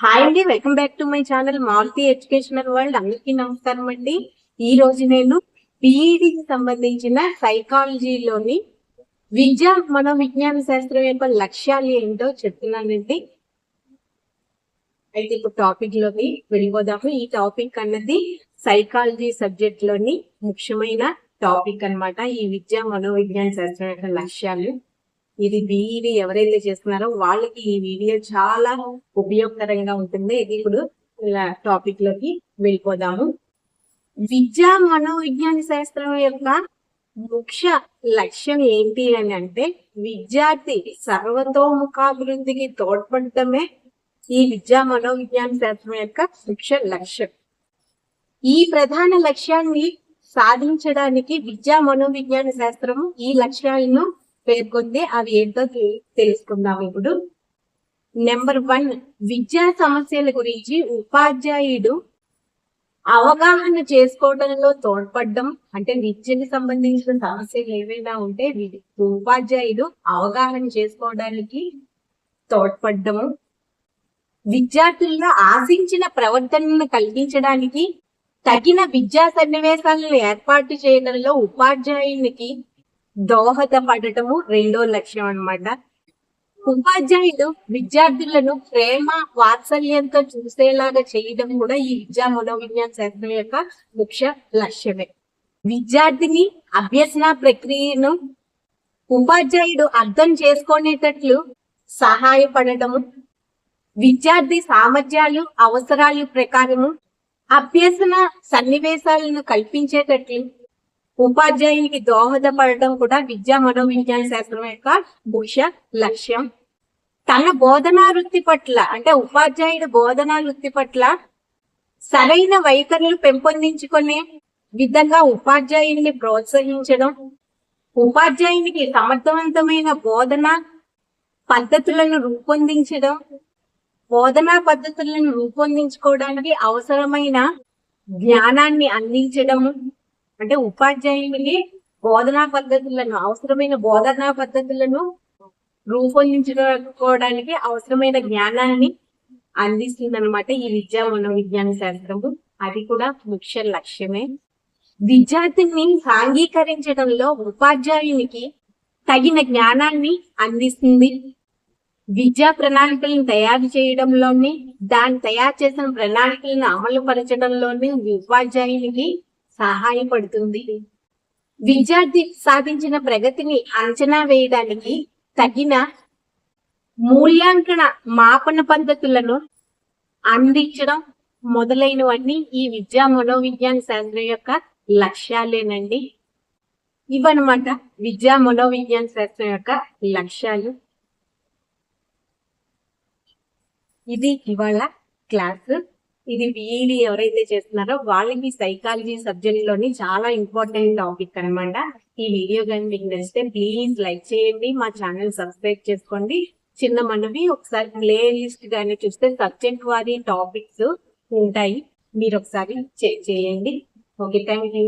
Hi అండి welcome back to my channel Maruthi educational world. అందరికీ నమస్కారం అండి. ఈ రోజు నేను పిఈడికి సంబంధించిన సైకాలజీలోని విద్య మనోవిజ్ఞాన శాస్త్రం యొక్క లక్ష్యాలు ఏంటో చెప్తున్నానండి. అయితే ఇప్పుడు టాపిక్లోకి వెళ్ళిపోదాము. ఈ టాపిక్ అన్నది సైకాలజీ సబ్జెక్ట్లోని ముఖ్యమైన టాపిక్ అన్నమాట. ఈ విద్య మనోవిజ్ఞాన శాస్త్రం యొక్క లక్ష్యాలు. ఇది బీఈడి ఎవరైతే చేస్తున్నారో వాళ్ళకి ఈ వీడియో చాలా ఉపయోగకరంగా ఉంటుంది. ఇది ఇప్పుడు టాపిక్లోకి వెళ్ళిపోదాము. విద్యా మనోవిజ్ఞాన శాస్త్రం యొక్క ముఖ్య లక్ష్యం ఏంటి అని అంటే విద్యార్థి సర్వతోముఖాభివృద్ధికి తోడ్పడటమే ఈ విద్యా మనోవిజ్ఞాన శాస్త్రం యొక్క ముఖ్య లక్ష్యం. ఈ ప్రధాన లక్ష్యాన్ని సాధించడానికి విద్యా మనోవిజ్ఞాన శాస్త్రం ఈ లక్ష్యాలను పేర్కొంది అవి ఏంటో తెలుసుకుందాం ఇప్పుడు. నెంబర్ వన్ విద్యా సమస్యల గురించి ఉపాధ్యాయుడు అవగాహన చేసుకోవడంలో తోడ్పడడం అంటే విద్యకు సంబంధించిన సమస్యలు ఏవైనా ఉంటే వి- ఉపాధ్యాయుడు అవగాహన చేసుకోవడానికి తోడ్పడము విద్యార్థుల్లో ఆశించిన ప్రవర్తనను కలిగించడానికి తగిన విద్యా సన్నివేశాలను ఏర్పాటు చేయడంలో ఉపాధ్యాయునికి దోహదపడటము రెండో లక్ష్యం అన్నమాట. ఉపాధ్యాయుడు విద్యార్థులను ప్రేమ వాత్సల్యంతో చూసేలాగా చేయడం కూడా ఈ విద్యా మనోవిజ్ఞాన శాస్త్రం యొక్క ముఖ్య లక్ష్యమే. విద్యార్థిని అభ్యసన ప్రక్రియను ఉపాధ్యాయుడు అర్థం చేసుకునేటట్లు సహాయపడటము విద్యార్థి సామర్థ్యాలు అవసరాలు ప్రకారము అభ్యసన సన్నివేశాలను కల్పించేటట్లు ఉపాధ్యాయునికి దోహదపడటం కూడా విద్యా మనోవిజ్ఞాన శాస్త్రం యొక్క ముఖ్య లక్ష్యం. తన బోధనా వృత్తి పట్ల అంటే ఉపాధ్యాయుడు బోధనా వృత్తి పట్ల సరైన వైఖరులు పెంపొందించుకునే విధంగా ఉపాధ్యాయుల్ని ప్రోత్సహించడం ఉపాధ్యాయునికి సమర్థవంతమైన బోధన పద్ధతులను రూపొందించడం బోధనా పద్ధతులను రూపొందించుకోవడానికి అవసరమైన జ్ఞానాన్ని అందించడము అంటే ఉపాధ్యాయుని బోధనా పద్ధతులను అవసరమైన బోధనా పద్ధతులను రూపొందించుకోవడానికి అవసరమైన జ్ఞానాన్ని అందిస్తుంది అనమాట ఈ విద్యా మనోవిజ్ఞాన శాస్త్రము. అది కూడా ముఖ్య లక్ష్యమే. విద్యార్థిని సాంఘీకరించడంలో ఉపాధ్యాయునికి తగిన జ్ఞానాన్ని అందిస్తుంది. విద్యా ప్రణాళికలను తయారు చేయడంలోని దాన్ని తయారు చేసిన ప్రణాళికలను అమలు పరచడంలోని ఉపాధ్యాయునికి సహాయపడుతుంది. విద్యార్థి సాధించిన ప్రగతిని అంచనా వేయడానికి తగిన మూల్యాంకన మాపన పద్ధతులను అందించడం మొదలైనవన్నీ ఈ విద్యా మనోవిజ్ఞాన శాస్త్రం యొక్క లక్ష్యాలేనండి. ఇవన్నమాట విద్యా మనోవిజ్ఞాన శాస్త్రం యొక్క లక్ష్యాలు. ఇది ఇవాళ క్లాసు. ఇది బీఈడి ఎవరైతే చేస్తున్నారో వాళ్ళకి సైకాలజీ సబ్జెక్ట్లోని చాలా ఇంపార్టెంట్ టాపిక్ అనమాట ఈ వీడియో కానీ మీకు నచ్చితే ప్లీజ్ లైక్ చేయండి మా ఛానల్ సబ్స్క్రైబ్ చేసుకోండి. చిన్న మనవి ఒకసారి ప్లే లిస్ట్ కానీ చూస్తే సబ్జెక్ట్ వారి టాపిక్స్ ఉంటాయి. మీరు ఒకసారి చేయండి. Okay thank you